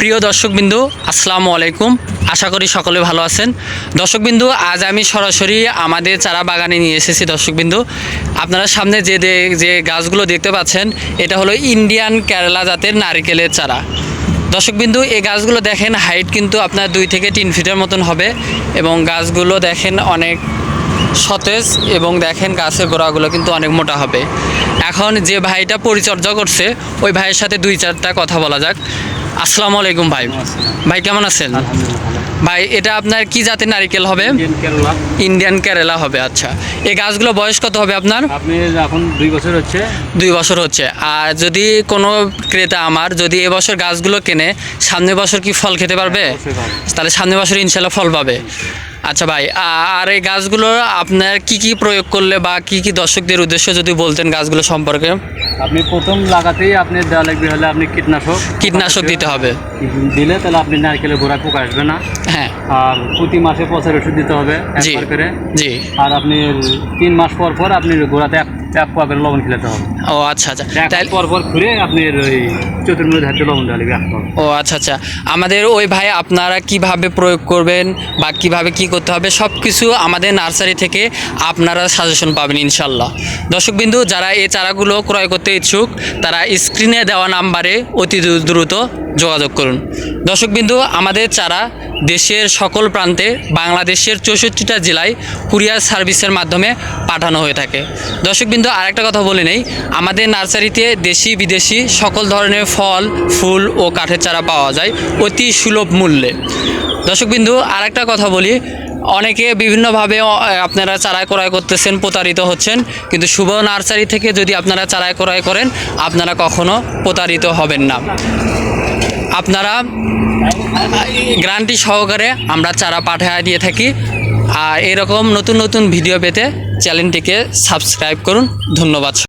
প্রিয় দর্শকবিন্দু, আসসালামু আলাইকুম। আশা করি সকলে ভালো আছেন। দর্শকবিন্দু, আজ আমি সরাসরি আমাদের চারা বাগানে নিয়ে এসেছি দর্শকবিন্দু। আপনারা সামনে যে যে গাছগুলো দেখতে পাচ্ছেন, এটা হলো ইন্ডিয়ান কেরালা জাতের নারিকেলের চারা। দর্শকবিন্দু, এই গাছগুলো দেখেন, হাইট কিন্তু আপনার দুই থেকে তিন ফিটের মতন হবে এবং গাছগুলো দেখেন অনেক সতেজ এবং দেখেন গাছের গোড়াগুলো কিন্তু অনেক মোটা হবে। এখন যে ভাইটা পরিচর্যা করছে, ওই ভাইয়ের সাথে দুই চারটা কথা বলা যাক। আসসালামু আলাইকুম ভাই। ভাই কেমন আছেন? ভাই এটা আপনার কি জাতের নারিকেল হবে? ইন্ডিয়ান কেরালা হবে আচ্ছা। এই গাছগুলো বয়স কত হবে আপনার? আপনি এখন দুই বছর হচ্ছে। দুই বছর হচ্ছে। আর যদি কোনো ক্রেতা আমার যদি এবছর গাছগুলো কেনে সামনের বছর কি ফল খেতে পারবে। তাহলে সামনের বছর ইনশাল্লাহ ফল পাবে। আচ্ছা ভাই আর এই গাছগুলো আপনার কি কি প্রয়োগ করলে বা কি কি দর্শকদের উদ্দেশ্য যদি বলতেন গাছগুলো সম্পর্কে? আপনি প্রথম লাগাতেই আপনি দেওয়া লাগবে হলে আপনি কীটনাশক। কীটনাশক দিতে হবে। দিলে তাহলে আপনি নারকেলে গোড়া পোকা আসবে না। হ্যাঁ। আর প্রতি মাসে পচার ওষুধ দিতে হবে জি। একবার করে। জি। আর আপনি তিন মাস পর পর আপনি গোড়াতে এক পোয়া করে লবণ খেলাতে হবে। ও আচ্ছা আচ্ছা। তাহলে পর পর ঘুরে আপনি ওই চতুর্মূল ধার্য লবণ দেওয়া লাগবে ও আচ্ছা আচ্ছা। আমাদের ওই ভাই আপনারা কীভাবে প্রয়োগ করবেন বা কীভাবে কি করতে হবে সব কিছু আমাদের নার্সারি থেকে আপনারা সাজেশন পাবেন ইনশাল্লাহ। দর্শকবিন্দু যারা এই চারাগুলো ক্রয় করতে ইচ্ছুক তারা স্ক্রিনে দেওয়া নাম্বারে অতি দ্রু- দ্রুত যোগাযোগ করুন। দর্শকবিন্দু আমাদের চারা দেশের সকল প্রান্তে বাংলাদেশের চৌষট্টিটা জেলায় কুরিয়ার সার্ভিসের মাধ্যমে পাঠানো হয়ে থাকে। দর্শকবিন্দু আরেকটা কথা বলে নেই। আমাদের নার্সারিতে দেশি, বিদেশি সকল ধরনের ফল, ফুল ও কাঠের চারা পাওয়া যায় অতি সুলভ মূল্যে। দর্শকবিন্দু, আরেকটা কথা বলি। অনেকে বিভিন্নভাবে আপনারা চারা ক্রয় করতেছেন, প্রতারিত হচ্ছেন। কিন্তু শুভ নার্সারি থেকে যদি আপনারা চারা ক্রয় করেন, আপনারা কখনো প্রতারিত হবেন না। আপনারা গ্রান্টি সহকারে আমরা চারা পাঠিয়ে দিয়ে থাকি। আর এরকম নতুন নতুন ভিডিও পেতে চ্যানেলটিকে সাবস্ক্রাইব করুন। ধন্যবাদ।